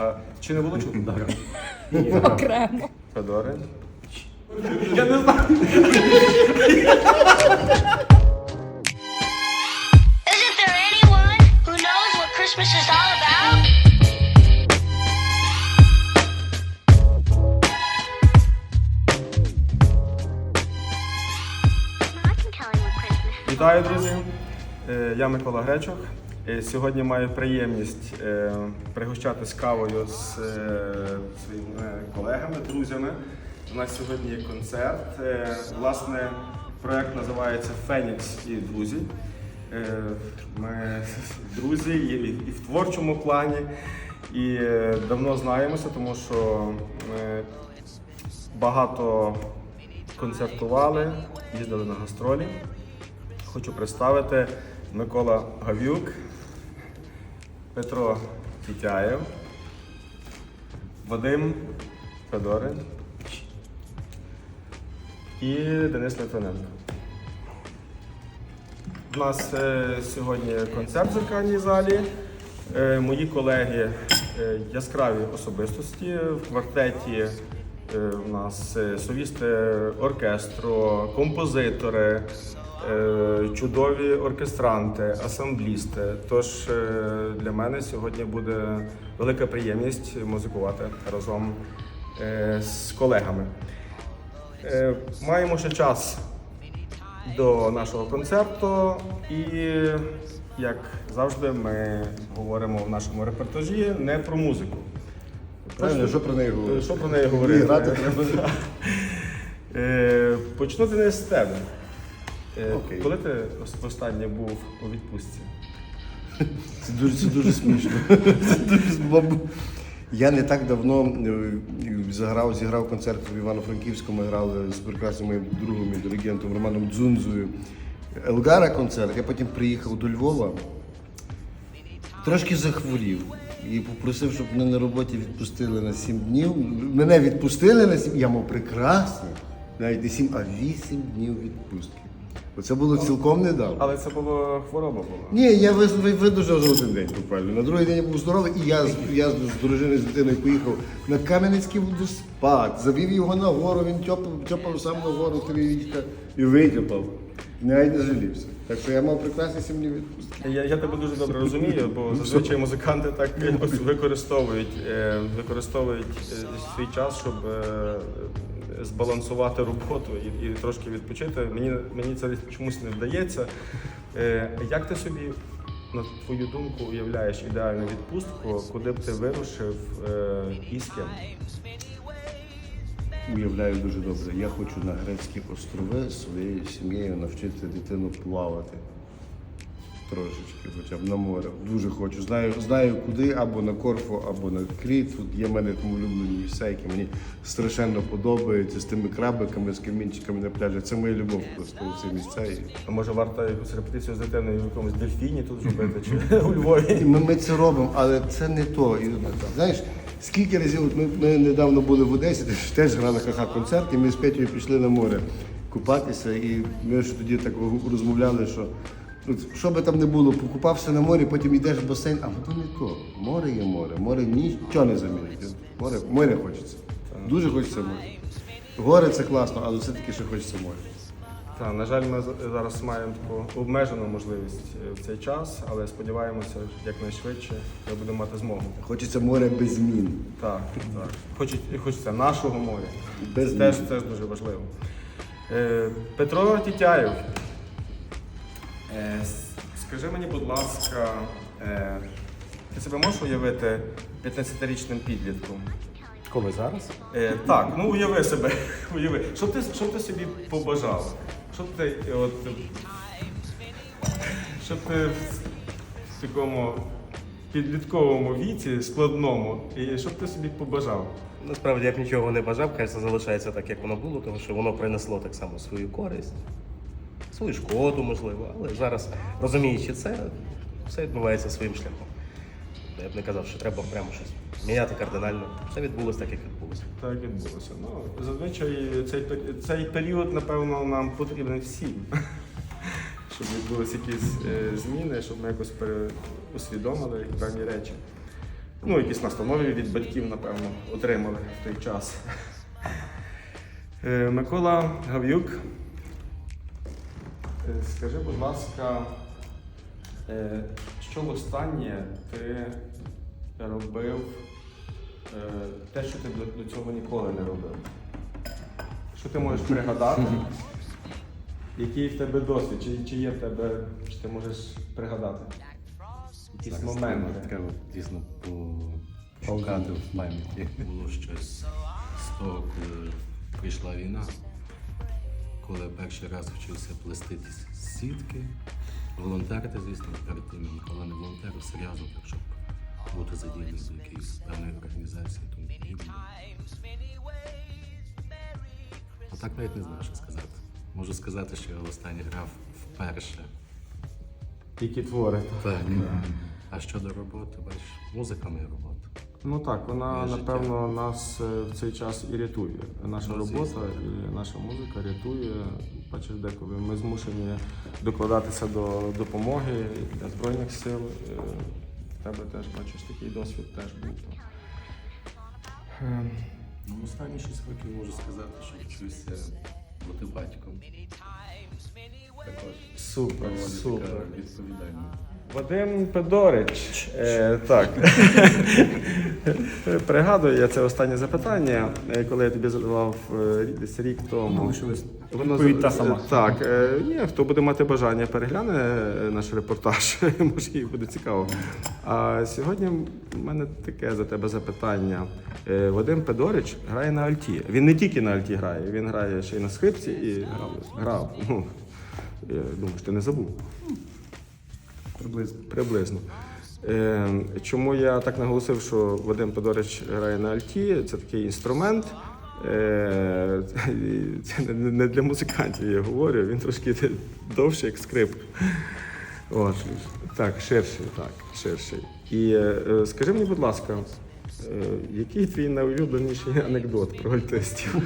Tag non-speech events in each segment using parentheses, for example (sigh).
А чи не було? Окремо. Федорин. Я не знаю. Isn't there anyone who knows what Christmas is all about? I can tell you what Christmas is. Вітаю, друзі! Е, Я Микола Гречок. Е, Сьогодні маю приємність е, пригощатись кавою з е, своїми колегами, друзями. У нас сьогодні є концерт. Власне, проект називається Фенікс і друзі. Ми друзі і, і в творчому плані. І давно знаємося, тому що ми багато концертували, їздили на гастролі. Хочу представити Микола Гавюк, Петро Тітяєв, Вадим Федорин і Денис Литвиненко. У нас е, сьогодні концерт в зеркальній залі. Е, мої колеги е, яскраві особистості в квартеті. У нас солісти оркестру, композитори, чудові оркестранти, асамблісти. Тож е, для мене сьогодні буде велика приємність музикувати разом е, з колегами. Е, Маємо ще час до нашого концерту, і як завжди, ми говоримо в нашому репортажі не про музику. Правильно, що про неї Е, говорити? Що про неї говорити? Е, Почну Денис, з тебе. Е, Окей. Коли ти останнє був у відпустці? (laughs) Це дуже, це дуже смішно. (laughs) Це дуже бабу. Я не так давно е, заграв, зіграв концерт в Івано-Франківському. Ми грали з прекрасним моїм другом і диригентом Романом Дзунзою. Елгара концерт. Я потім приїхав до Львова, трошки захворів і попросив, щоб мене на роботі відпустили на 7 днів. Мене відпустили на 7, я мав прекрасні, навіть не 7, а 8 днів відпустки. Оце було цілком недавно. Але це була хвороба була. Ні, я ви- видужав за один день буквально. На другий день я був здоровий, і я, я з дружиною з дитиною поїхав на Кам'янецький водоспад, завів його на гору, він тьопав, тьопав сам на гору і витьопав. Навіть не жалівся. Так що я мав прекрасні сім днів відпустки. Я, я тебе дуже добре розумію, бо зазвичай музиканти так (laughs) використовують, е, використовують е, свій час, щоб е, збалансувати роботу і, і трошки відпочити. Мені, мені це чомусь не вдається. Е, Як ти собі, на твою думку, уявляєш ідеальну відпустку, куди б ти вирушив е, і з ким? Уявляю дуже добре. Я хочу на Грецькі острови своєю сім'єю навчити дитину плавати. Трошечки, хоча б на море. Дуже хочу. Знаю, знаю куди, або на Корфу, або на Кріт. Тут є в мене там улюблені місця, які мені страшенно подобаються з тими крабиками, з камінчиками на пляжі. Це моя любов просто у ці місця. А може варто якусь репетицію з дитиною в якомусь дельфіні тут зробити чи (laughs) у Львові? Ми, ми це робимо, але це не то. І, знаєш, скільки разів от ми, ми недавно були в Одесі, теж, грали ха-ха концерт, і ми з Петєю пішли на море купатися, і ми ж тоді так розмовляли, що що би там не було, покупався на морі, потім йдеш в басейн, а то не то. Море є море, море нічого не замінить. Море, море хочеться. Дуже хочеться море. Гори це класно, але все-таки ще хочеться море. Так, на жаль, ми зараз маємо таку обмежену можливість е, в цей час, але сподіваємося, якнайшвидше ми будемо мати змогу. Хочеться море без змін. Так, так. Хочуть, хочеться нашого моря. Без Це теж, теж дуже важливо. Е, Петро Тітяєв. Е, скажи мені, будь ласка, е, ти себе можеш уявити 15-річним підлітком? Коли зараз? Е, так, ну уяви себе. (laughs) Уяви. Що б ти, що б ти собі побажав? Що б ти е, от. (laughs) Щоб ти в такому підлітковому віці, складному, і що б ти собі побажав? Насправді я б нічого не бажав, хай залишається так, як воно було, тому що воно принесло так само свою користь, свою шкоду, можливо, але зараз, розуміючи це, все відбувається своїм шляхом. Я б не казав, що треба прямо щось міняти кардинально. Все відбулося так, як відбулося. Так відбулося. Ну, зазвичай цей, цей період, напевно, нам потрібен всім. (laughs) Щоб відбулися якісь е, зміни, щоб ми якось переусвідомили певні речі. Ну, якісь настанови від батьків, напевно, отримали в той час. (laughs) Е, Микола Гав'юк. Е, Скажи, будь ласка, е, що востаннє ти робив е, те, що ти до- цього ніколи не робив? Що ти можеш пригадати? Який в тебе досвід? Чи, чи є в тебе, чи ти можеш пригадати? Якісь моменти. Треба дійсно пошукати в пам'яті. Було щось з того, коли прийшла війна, коли я перший раз вчився плести сітки, волонтерити, звісно, перед тим я ніколи не волонтерив серйозно, так щоб бути задіяним до якоїсь певної організації. Тому подібне. А так навіть не знаю, що сказати. Можу сказати, що я останній грав вперше. Які твори? Так. А щодо роботи, бачиш, музика моя робота. Ну так, вона напевно нас е, в цей час і рятує. Наша робота і наша музика рятує. Бачиш, деколи ми змушені докладатися до допомоги для Збройних сил. Е, В тебе теж бачиш такий досвід теж був. Е, Ну, останні 6 років можу сказати, що вчуся бути батьком. Також Супер, супер. така відповідальна. Вадим Федорич. Е, так. (laughs) Пригадую я це останнє запитання, е, коли я тобі задавав е, десь рік тому. Воно Відповідь та сама. Так, е, ні, хто буде мати бажання, перегляне е, наш репортаж, (laughs) може їй буде цікаво. А сьогодні в мене таке за тебе запитання. Е, Вадим Федорич грає на альті. Він не тільки на альті грає, він грає ще й на скрипці і грав. грав. Ну, я думаю, що ти не забув. Приблизно. Приблизно. Е, чому я так наголосив, що Вадим Тодорич грає на альті? Це такий інструмент. Е, це не- не для музикантів, я говорю, він трошки довший, як скрипка. От. Так, ширший, так, ширший. І е, скажи мені, будь ласка, е, який твій найулюбленіший анекдот про альтистів?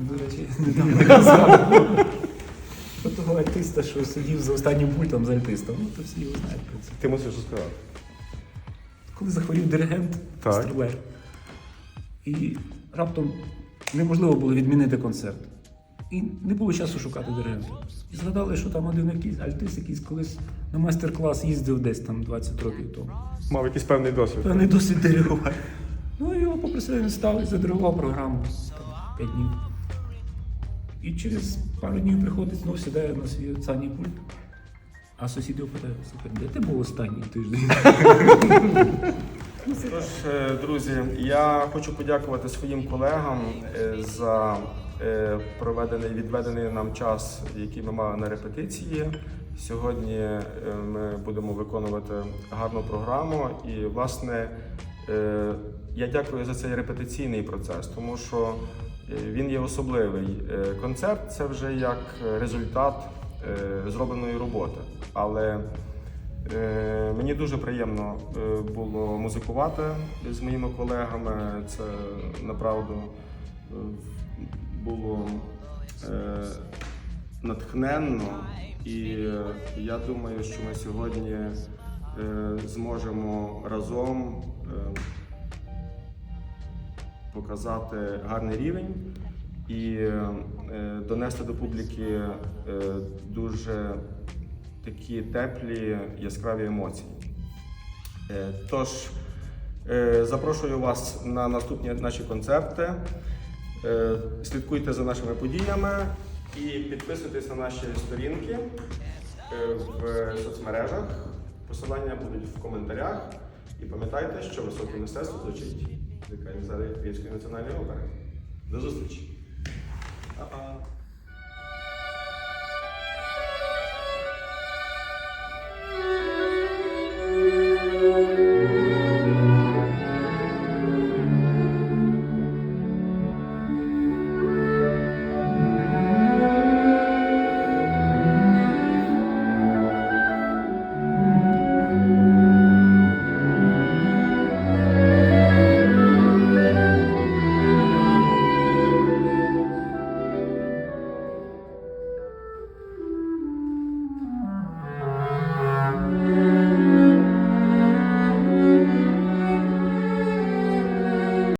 До речі, недавно казав. Про того альтиста, що сидів за останнім пультом з альтистом. Ну, то всі його знають про це. Ти мусиш розказати. Коли захворів диригент Так. Стрелер, і раптом неможливо було відмінити концерт. І не було часу шукати диригента. І згадали, що там один якийсь альтист, якийсь колись на майстер-клас їздив десь там 20 років тому. Мав якийсь певний досвід. Певний досвід диригувати. Ну його попросили, він став і задиригував програму там, 5 днів. І через пару днів приходить, знову сідає на свій останній пульт. А сусіди питають, слухай, де ти був останній тиждень? (laughs) Тож, е, друзі, я хочу подякувати своїм колегам е, за е, проведений відведений нам час, який ми мали на репетиції. Сьогодні ми будемо виконувати гарну програму, і власне я дякую за цей репетиційний процес, тому що він є особливий. Е, Концерт це вже як результат е, зробленої роботи, але Е, Мені дуже приємно було музикувати з моїми колегами. Це направду було натхненно, і я думаю, що ми сьогодні зможемо разом показати гарний рівень і е, донести до публіки е, дуже такі теплі, яскраві емоції. Е, Тож запрошую вас на наступні наші концерти. Слідкуйте за нашими подіями і підписуйтесь на наші сторінки в соцмережах. Посилання будуть в коментарях. І пам'ятайте, що високе мистецтво звучить в залі Київської національної опери. До зустрічі!